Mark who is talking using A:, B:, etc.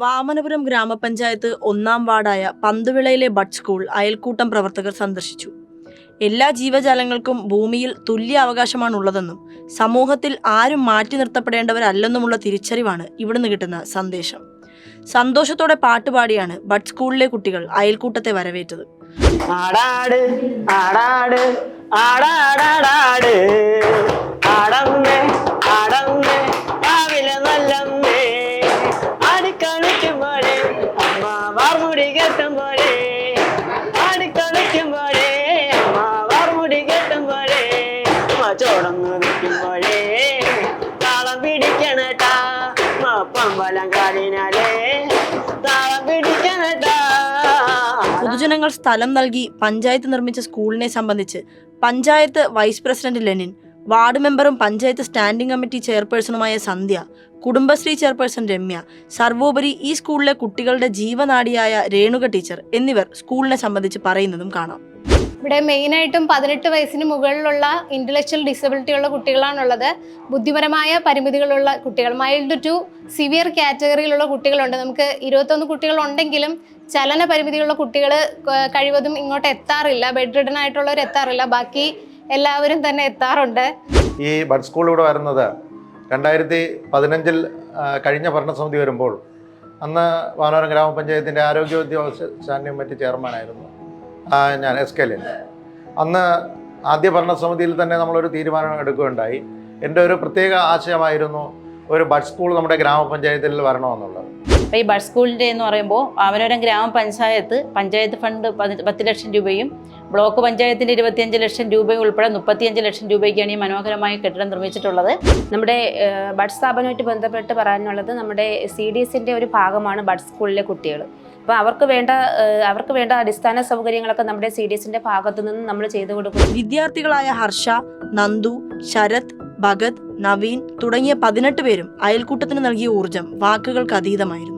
A: വാമനപുരം ഗ്രാമപഞ്ചായത്ത് ഒന്നാം വാർഡായ പന്തുവിളയിലെ bud school അയൽക്കൂട്ടം പ്രവർത്തകർ സന്ദർശിച്ചു. എല്ലാ ജീവജാലങ്ങൾക്കും ഭൂമിയിൽ തുല്യ അവകാശമാണുള്ളതെന്നും സമൂഹത്തിൽ ആരും മാറ്റി നിർത്തപ്പെടേണ്ടവരല്ലെന്നുമുള്ള തിരിച്ചറിവാണ് ഇവിടുന്ന് കിട്ടുന്ന സന്ദേശം. സന്തോഷത്തോടെ പാട്ടുപാടിയാണ് ബഡ് സ്കൂളിലെ കുട്ടികൾ അയൽക്കൂട്ടത്തെ വരവേറ്റത്.
B: ആടാട് ആടാട് ആടാടാടാട്.
A: പൊതുജനങ്ങൾ സ്ഥലം നൽകി പഞ്ചായത്ത് നിർമ്മിച്ച സ്കൂളിനെ സംബന്ധിച്ച് panchayat vice president Lenin ward മെമ്പറും പഞ്ചായത്ത് സ്റ്റാൻഡിംഗ് കമ്മിറ്റി ചെയർപേഴ്സണുമായ സന്ധ്യ കുടുംബശ്രീ ചെയർപേഴ്സൺ രമ്യ സർവോപരി ഈ സ്കൂളിലെ കുട്ടികളുടെ ജീവനാടിയായ രേണുക ടീച്ചർ എന്നിവർ സ്കൂളിനെ സംബന്ധിച്ച് പറയുന്നതും കാണാം.
C: ഇവിടെ മെയിനായിട്ടും പതിനെട്ട് വയസ്സിന് മുകളിലുള്ള ഇന്റലക്ച്വൽ ഡിസബിലിറ്റി ഉള്ള കുട്ടികളാണുള്ളത്. ബുദ്ധിപരമായ പരിമിതികളുള്ള കുട്ടികൾ മൈൽഡ് ടു സിവിയർ കാറ്റഗറിയിലുള്ള കുട്ടികളുണ്ട്. നമുക്ക് ഇരുപത്തൊന്ന് കുട്ടികളുണ്ടെങ്കിലും ചലന പരിമിതിയുള്ള കുട്ടികൾ കഴിവതും ഇങ്ങോട്ട് എത്താറില്ല. Bed ridden ആയിട്ടുള്ളവർ എത്താറില്ല. ബാക്കി എല്ലാവരും തന്നെ എത്താറുണ്ട്.
D: ഈ ബഡ് സ്കൂൾ ഇവിടെ വരുന്നത് രണ്ടായിരത്തി പതിനഞ്ചിൽ കഴിഞ്ഞ ഭരണസമിതി വരുമ്പോൾ അന്ന് വാനോരം ഗ്രാമപഞ്ചായത്തിന്റെ ആരോഗ്യ ഉദ്യോഗസ്ഥ സ്റ്റാൻഡിംഗ് മറ്റ് ചെയർമാനായിരുന്നു. ഞാൻ എസ് കെ ലിൻ അന്ന് ആദ്യ ഭരണസമിതിയിൽ തന്നെ നമ്മളൊരു തീരുമാനം എടുക്കുകയുണ്ടായി. എന്റെ ഒരു പ്രത്യേക ആശയമായിരുന്നു ഒരു ബഡ് സ്കൂൾ നമ്മുടെ ഗ്രാമപഞ്ചായത്തിൽ വരണമെന്നുള്ളത്.
E: അപ്പോൾ ഈ ബഡ് സ്കൂളിന്റെ എന്ന് പറയുമ്പോൾ അവനോരം ഗ്രാമപഞ്ചായത്ത് പഞ്ചായത്ത് ഫണ്ട് പതി- പത്ത് ലക്ഷം രൂപയും ബ്ലോക്ക് പഞ്ചായത്തിന്റെ ഇരുപത്തിയഞ്ച് ലക്ഷം രൂപയും ഉൾപ്പെടെ മുപ്പത്തിയഞ്ച് ലക്ഷം രൂപയ്ക്കാണ് ഈ മനോഹരമായ കെട്ടിടം നിർമ്മിച്ചിട്ടുള്ളത്.
F: നമ്മുടെ ബഡ് സ്ഥാപനവുമായിട്ട് ബന്ധപ്പെട്ട് പറയാനുള്ളത് നമ്മുടെ സി ഡി എസിന്റെ ഒരു ഭാഗമാണ് ബഡ് സ്കൂളിലെ കുട്ടികൾ. അപ്പോൾ അവർക്ക് വേണ്ട അവർക്ക് വേണ്ട അടിസ്ഥാന സൗകര്യങ്ങളൊക്കെ നമ്മുടെ സി ഡി എസിന്റെ ഭാഗത്തു നിന്ന് നമ്മൾ ചെയ്തു കൊടുക്കും.
A: വിദ്യാർത്ഥികളായ ഹർഷ നന്ദു ശരത് ഭഗത് നവീൻ തുടങ്ങിയ പതിനെട്ട് പേരും അയൽക്കൂട്ടത്തിന് നൽകിയ ഊർജം വാക്കുകൾക്ക് അതീതമായിരുന്നു.